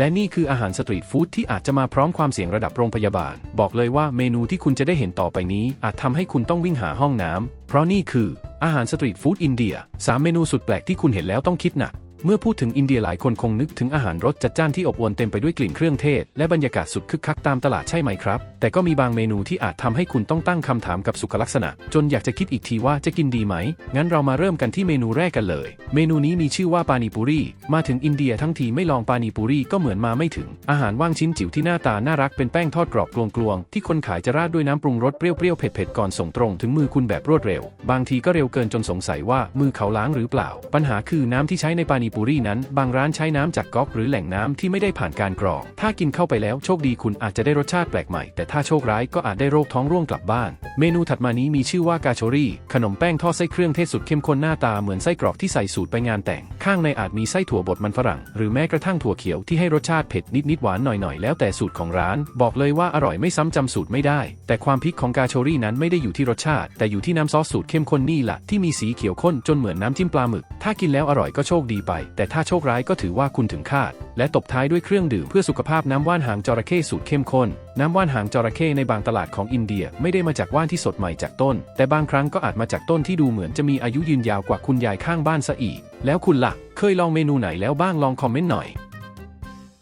และนี่คืออาหารสตรีทฟู้ดที่อาจจะมาพร้อมความเสี่ยงระดับโรงพยาบาล บอกเลยว่าเมนูที่คุณจะได้เห็นต่อไปนี้ อาจทำให้คุณต้องวิ่งหาห้องน้ำเพราะนี่คืออาหารสตรีทฟู้ดอินเดียสามเมนูสุดแปลกที่คุณเห็นแล้วต้องคิดหนัก เมื่อพูดถึงอินเดียหลายคนคงนึกถึงอาหารรสจัดจ้านที่อบอวลเต็มไปด้วยกลิ่นเครื่องเทศ และบรรยากาศสุดคึกคักตามตลาดใช่ไหมครับ แต่ก็มีบางเมนูที่อาจทำให้คุณต้องตั้งคำถามกับสุขลักษณะ จนอยากจะคิดอีกทีว่าจะกินดีไหม งั้นเรามาเริ่มกันที่เมนูแรกกันเลย เมนูนี้มีชื่อว่าปานิปุรีมาถึงอินเดียทั้งทีไม่ลองปานิปุรีก็เหมือนมาไม่ถึง อาหารว่างชิ้นจิ๋วที่หน้าตาน่ารักเป็นแป้งทอดกรอบกลวงๆที่คนขายจะราดด้วยน้ำปรุงรสเปรี้ยวๆเผ็ดๆก่อนส่งตรงถึงมือคุณแบบรวดเร็ว บางทีก็เร็วเกินจนสงสัยว่ามือเขาล้างหรือเปล่า ปัญหาคือน้ำที่ใช้ในปานิปุรีนั้น บางร้านใช้น้ำจากก๊อกหรือแหล่งน้ำที่ไม่ได้ผ่านการกรอง ถ้ากินเข้าไปแล้วโชคดีคุณอาจจะได้รสชาติแปลกใหม่ แต่ถ้าโชคร้ายก็อาจได้โรคท้องร่วงกลับบ้าน เมนูถัดมานี้มีชื่อว่ากาโชรีขนมแป้งทอดไส้เครื่องเทศสุดเข้มข้นหน้าตาเหมือนไส้กรอกที่ใส่สูตรไปงานแต่ง ข้างในอาจมีไส้ถั่วบดมันฝรั่ง หรือแม้กระทั่งถั่วเขียวที่ให้รสชาติเผ็ดนิดๆหวานหน่อยๆแล้วแต่สูตรของร้าน บอกเลยว่าอร่อยไม่ซ้ำจำสูตรไม่ได้ แต่ความพิกของกาโชรีนั้นไม่ได้อยู่ที่รสชาติ แต่อยู่ที่น้ำซอสสูตรเข้มข้นนี่แหละที่มีสีเขียวข้นจนเหมือนน้ำจิ้มปลาหมึก ถ้ากินแล้วอร่อยก็โชคดีไปแต่ถ้าโชคร้ายก็ถือว่าคุณถึงคาด และตบท้ายด้วยเครื่องดื่มเพื่อสุขภาพน้ำว่านหางจระเข้สูตรเข้มข้น น้ำว่านหางจระเข้ในบางตลาดของอินเดียไม่ได้มาจากว่านที่สดใหม่จากต้น แต่บางครั้งก็อาจมาจากต้นที่ดูเหมือนจะมีอายุยืนยาวกว่าคุณยายข้างบ้านซะอีก แล้วคุณล่ะ เคยลองเมนูไหนแล้วบ้างลองคอมเมนต์หน่อย